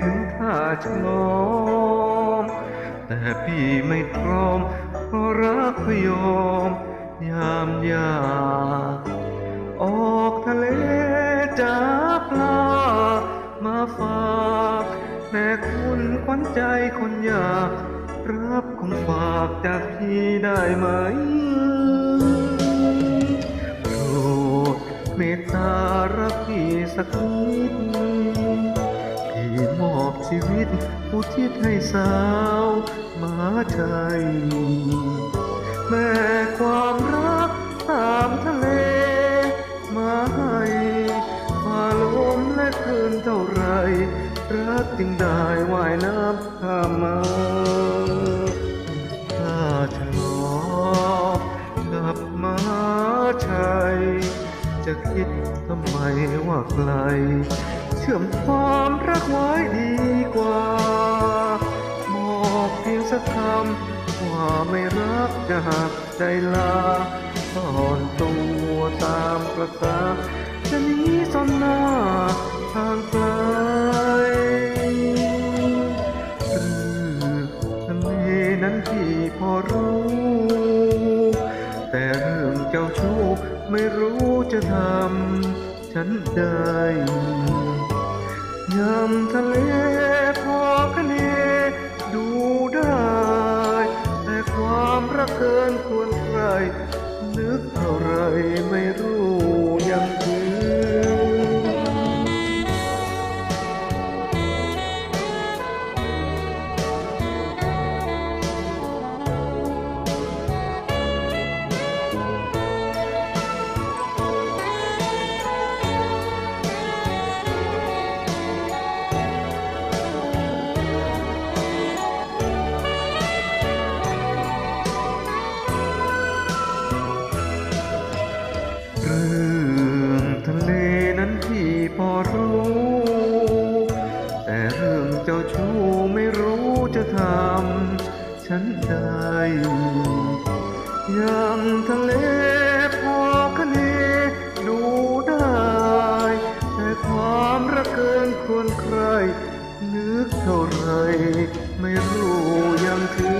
ถึงท่าฉลองแต่พี่ไม่พร้อมเพราะรักพยอม ยามยากออกทะเลจับปลา มาฝากแต่คุณขวัญใจคนอยากรับของฝากจากพี่ได้ไหมโปรดเมตตารักพี่สักนิด ชีวิตอุทิศให้สาวมาใจแม่ความรักตามทะเลมาให้ฝ่าลมและคลื่นเท่าไร รักจึงได้ว่ายน้ำข้ามมา คิดทำไมว่าไกล เชื่อมความรักไว้ดีกว่า บอกเพียงสักคำว่าไม่รักจะหักใจลาซ่อนตัวตามประสาจะหนีซ่อนหน้าทางไกลหรือทะเลนั้นที่พอรู้ แต่ เจ้าชู้ไม่รู้จะทำฉันได้ยำทะเลพอคะเน ชู้ไม่รู้จะทำฉันได้ยังทะเลพอคะเนดูได้ แต่ความรักเกินควรใคร นึกเท่าไรไม่รู้ยังคืน